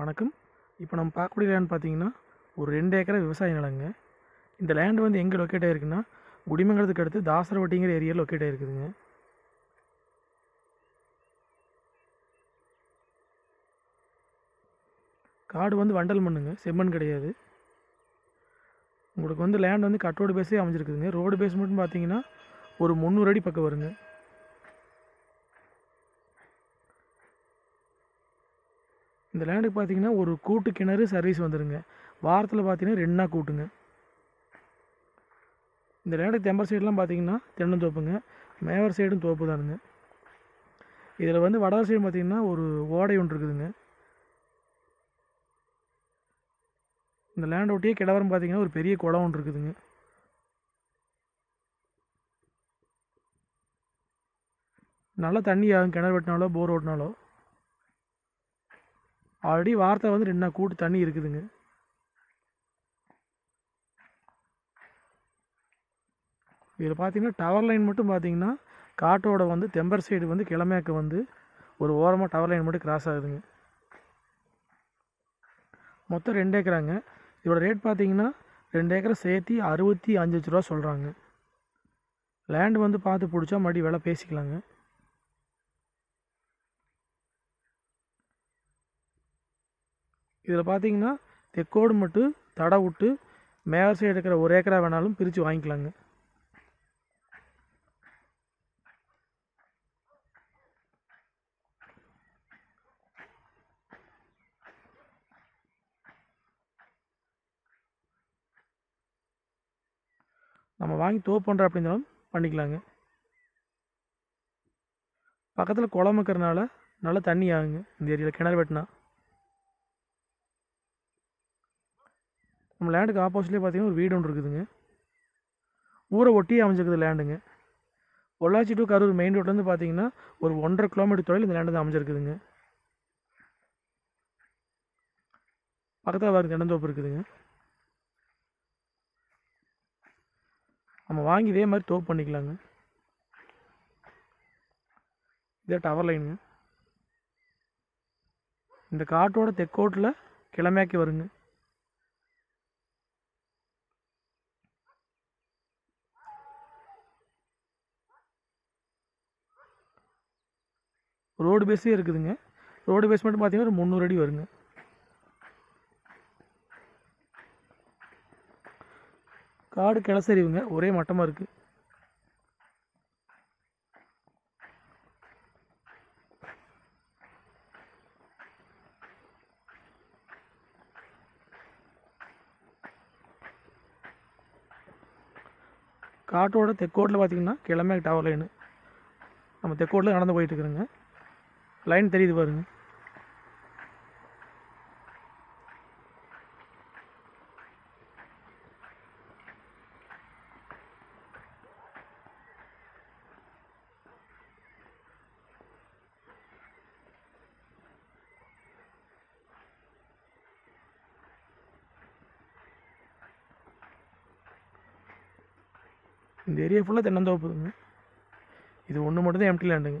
வணக்கம். இப்போ நம்ம பார்க்கக்கூடிய லேண்ட் பார்த்தீங்கன்னா ஒரு ரெண்டு ஏக்கரை விவசாய நிலங்க. இந்த லேண்டு வந்து எங்கே லொக்கேட் ஆகிருக்குன்னா குடிமங்கலத்துக்கு அடுத்து தாசரவட்டிங்கிற ஏரியாவில் லொக்கேட் ஆகிருக்குதுங்க காடு வந்து வண்டல் மண்ணுங்க செம்மண் கிடையாது. உங்களுக்கு வந்து லேண்ட் வந்து கட்டோடு பேஸே அமைஞ்சிருக்குதுங்க. ரோடு பேஸ் மட்டும் பார்த்தீங்கன்னா ஒரு முந்நூறு அடி பக்கம் வருங்க. இந்த லேண்டுக்கு பார்த்தீங்கன்னா ஒரு கூட்டு கிணறு சர்வீஸ் வந்துடுங்க வாரத்தில் பார்த்தீங்கன்னா ரெண்டு நாள் கூட்டுங்க. இந்த லேண்டுக்கு தெம்பர் சைடெலாம் பார்த்தீங்கன்னா தென்னந்தோப்புங்க மேவர் சைடும் தோப்பு தானுங்க. இதில் வந்து வடவர் சைடு பார்த்தீங்கன்னா ஒரு ஓடை ஒன்று இருக்குதுங்க. இந்த லேண்ட் ஒட்டியே கிடவரம் பார்த்தீங்கன்னா ஒரு பெரிய குளம் ஒன்று இருக்குதுங்க. நல்லா தண்ணி ஆகும் கிணறு வெட்டினாலோ போர் ஓட்டினாலோ. ஆல்ரெடி வார்த்தை வந்து ரெண்டு நாள் கூட்டு தண்ணி இருக்குதுங்க. இதில் பார்த்தீங்கன்னா டவர் லைன் மட்டும் பார்த்தீங்கன்னா காட்டோட வந்து தெம்பர் சைடு வந்து கிழமேக்கு வந்து ஒரு ஓரமாக டவர் லைன் மட்டும் கிராஸ் ஆகுதுங்க. மொத்தம் ரெண்டு ஏக்கராங்க. இதோட ரேட் பார்த்தீங்கன்னா ரெண்டு ஏக்கரை சேர்த்தி அறுபத்தி அஞ்சு லட்ச ரூபா சொல்கிறாங்க லேண்டு வந்து பார்த்து பிடிச்சா மறுபடியும் விலை பேசிக்கலாங்க. இதில் பார்த்தீங்கன்னா தெக்கோடு மட்டும் தடை விட்டு மேல் சைடு இருக்கிற ஒரு ஏக்கரா வேணாலும் பிரித்து வாங்கிக்கலாங்க. நம்ம வாங்கி தோப்பு பண்ணுற அப்படின்னாலும் பண்ணிக்கலாங்க. பக்கத்தில் குளம் இருக்கிறனால நல்லா தண்ணி ஆகுங்க. இந்த ஏரியாவில் கிணறு வெட்டினா. நம்ம லேண்டுக்கு ஆப்போசிட்லேயே பார்த்தீங்கன்னா ஒரு வீடு ஒன்று இருக்குதுங்க. ஊரை ஒட்டியே அமைஞ்சிருக்குது லேண்டுங்க பொள்ளாச்சி டு கரூர் மெயின் ரோட்லேருந்து பார்த்தீங்கன்னா ஒரு ஒன்றரை கிலோமீட்டர் தொலைவில் இந்த லேண்டு தான் அமைஞ்சிருக்குதுங்க. பக்கத்தில் வேறு தினந்தோப்பு இருக்குதுங்க. நம்ம வாங்கி இதே மாதிரி தோப்பு பண்ணிக்கலாங்க. இதே டவர் லைனுங்க இந்த காட்டோட தெக்கோட்டில் கிழமையாக்கி வருங்க. ரோடு பேஸே இருக்குதுங்க. ரோடு பேஸ் மட்டும் பார்த்தீங்கன்னா ஒரு முந்நூறு அடி வருங்க. காடு கிளசரிவுங்க. ஒரே மட்டமாக இருக்குது காட்டோட தெக்கோட்டில் பார்த்தீங்கன்னா கிழமை டவர் லைனு நம்ம தெக்கோட்டில் நடந்து போயிட்டுருக்குறோங்க லைன் தெரியுது பாருங்க. இந்த ஏரியா ஃபுல்லாக தென்னந்தோப்புங்க இது ஒன்று மட்டும்தான் எம்டி லேண்டுங்க